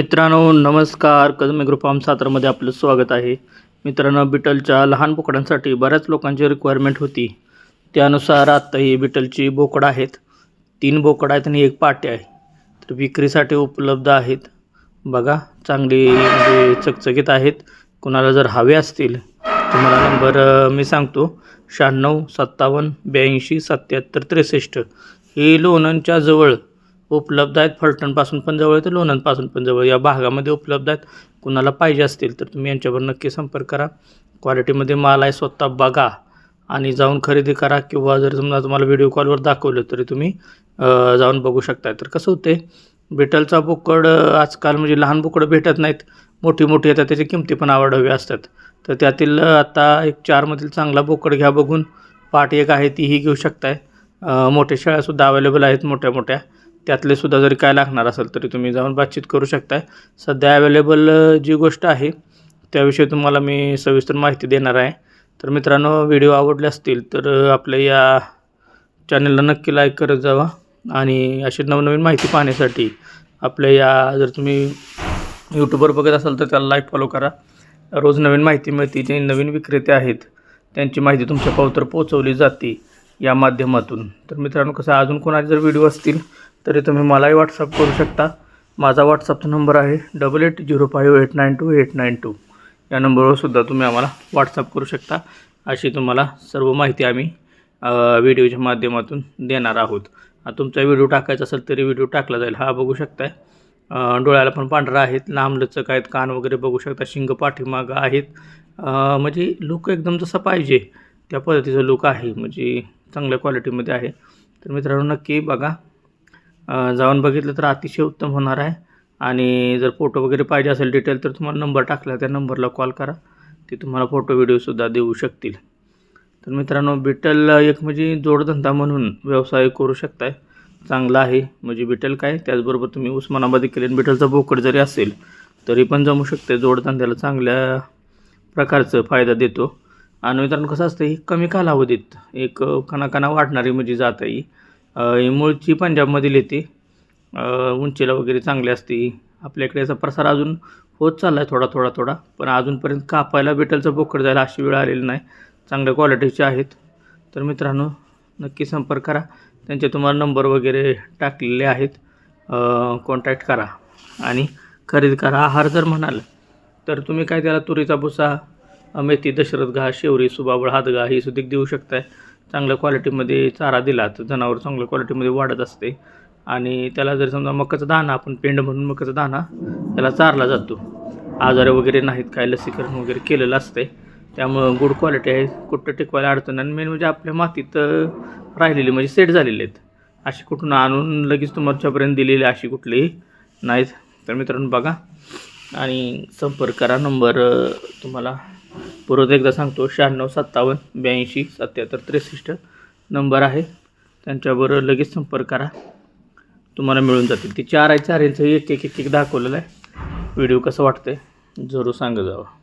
मित्रांनो नमस्कार. Kadam group form सातारामध्ये आपलं स्वागत आहे. मित्रांनो बिटलच्या लहान बोकडांसाठी बऱ्याच लोकांची रिक्वायरमेंट होती. त्यानुसार आत्ता ही बिटलची बोकडं आहेत. तीन बोकडं आहेत आणि एक पाटे आहे. तर विक्रीसाठी उपलब्ध आहेत. बघा चांगली म्हणजे चकचकीत आहेत. कुणाला जर हवे असतील तुम्हाला नंबर मी सांगतो. शहाण्णव सत्तावन्न ब्याऐंशी सत्याहत्तर त्रेसष्ट. हे लोणंदच्या जवळ उपलब्ध आहेत. फलटणपासून पण जवळ आहे तर लोणंदपासून पण जवळ या भागामध्ये उपलब्ध आहेत. कुणाला पाहिजे असतील तर तुम्ही यांच्यावर नक्की संपर्क करा. क्वालिटीमध्ये माल आहे स्वतः बघा आणि जाऊन खरेदी करा किंवा जर समजा तुम्हाला व्हिडिओ कॉलवर दाखवलं तरी तुम्ही जाऊन बघू शकता तर कसं होते बिटलचा बोकड आजकाल म्हणजे लहान बोकडं भेटत नाहीत. मोठी मोठी येतात त्याची किमती पण आवड असतात. तर त्यातील आता एक चारमधील चांगला बोकड घ्या बघून. पाट एक आहे तीही घेऊ शकताय. मोठ्या शेळ्यासुद्धा अवेलेबल आहेत मोठ्या मोठ्या. त्यातले सुद्धा जरी काय लागणार असेल तरी तुम्ही जाऊन बातचीत करू शकताय. सध्या अवेलेबल जी गोष्ट आहे त्याविषयी तुम्हाला मी सविस्तर माहिती देणार आहे. तर मित्रांनो व्हिडिओ आवडले असतील तर आपल्या या चॅनलला नक्की लाईक करत जावा आणि अशी नवनवीन माहिती पाहण्यासाठी आपल्या या जर तुम्ही यूट्यूबवर बघत असाल तर त्याला लाईक फॉलो करा. रोज नवीन माहिती मिळते. जे नवीन विक्रेते आहेत त्यांची माहिती तुमच्या पावतर पोहोचवली जाते या माध्यमातून. तर मित्रांनो कसं अजून कोणाचे जर व्हिडिओ असतील तरी तुम्ही मलाही व्हॉट्सअप करू शकता. माझा व्हॉट्सअपचा नंबर आहे double eight zero five eight nine two eight nine two या नंबरवर सुद्धा तुम्ही आम्हाला व्हॉट्सअप करू शकता. अशी तुम्हाला सर्व माहिती आम्ही व्हिडिओच्या माध्यमातून देणार आहोत. तुमचा व्हिडिओ टाकायचा असेल तरी व्हिडिओ टाकला जाईल. हा बघू शकताय. डोळ्याला पण पांढरा आहेत. लांब लचक आहेत. कान वगैरे बघू शकता. शिंग पाठीमागं आहेत. म्हणजे लुक एकदम जसा पाहिजे त्या पद्धतीचं लुक आहे. म्हणजे चांगल्या क्वालिटीमध्ये आहे. तर मित्रांनो नक्की बघा. जाऊन बघितलं तर अतिशय उत्तम होणार आहे. आणि जर फोटो वगैरे पाहिजे असेल डिटेल तर तुम्हाला नंबर टाकला त्या नंबरला कॉल करा. ते तुम्हाला फोटो व्हिडिओसुद्धा देऊ शकतील. तर मित्रांनो बिटल एक म्हणजे जोडधंदा म्हणून व्यवसाय करू शकताय. चांगला आहे. म्हणजे बिटल काय? त्याचबरोबर तुम्ही उस्मानाबादी केले बिटलचा बोकड जरी असेल तरी पण जमू शकते जोडधंद्याला चांगल्या प्रकारचं फायदा देतो. आणि मित्रांनो कसं असतं ही कमी कालावधीत एक कणाकणा वाढणारी म्हणजे जात आहे ही. मूळची पंजाबमधील येते उंचीला वगैरे चांगली असते आपल्याकडे याचा प्रसार अजून होत चालला आहे थोडा थोडा थोडा. पण अजूनपर्यंत कापायला बेटलचं बोकड जायला अशी वेळ आलेली नाही. चांगल्या क्वालिटीचे आहेत. तर मित्रांनो नक्की संपर्क करा. त्यांचे तुम्हाला नंबर वगैरे टाकलेले आहेत. कॉन्टॅक्ट करा. आणि खरेदी करा. आहार जर म्हणाल तर तुम्ही काय त्याला तुरीचा भुसा मेथी दशरथ घा शेवरी सुबाबळ हातगा ही सुद्धा देऊ शकताय. चांगल्या क्वालिटीमध्ये चारा दिला तर जनावर चांगल्या क्वालिटीमध्ये वाढत असते. आणि त्याला जर समजा मकाचा दाणा आपण पेंड म्हणून मकाचा दाणा त्याला चारला जातो. आजार वगैरे नाहीत काय लसीकरण वगैरे केलेलं असते त्यामुळं गुड क्वालिटी आहे कुठं टिकवायला अडचण आणि मेन म्हणजे आपल्या मातीत राहिलेली म्हणजे सेट झालेले आहेत. अशी कुठून आणून लगेच तुमच्यापर्यंत दिलेली अशी कुठलीही नाहीत. तर मित्रांनो बघा. आणि संपर्क करा नंबर तुम्हाला परत एकदा सांगतो. शहाण्णव सत्तावन्न ब्याऐंशी सत्याहत्तर त्रेसष्ट नंबर आहे. त्यांच्याबरोबर लगेच संपर्क करा. तुम्हाला मिळून जातील. ती चार आहे चार यांचं एक एक एक दाखवलेलं आहे. व्हिडिओ कसं आहे जरूर सांगा जावं.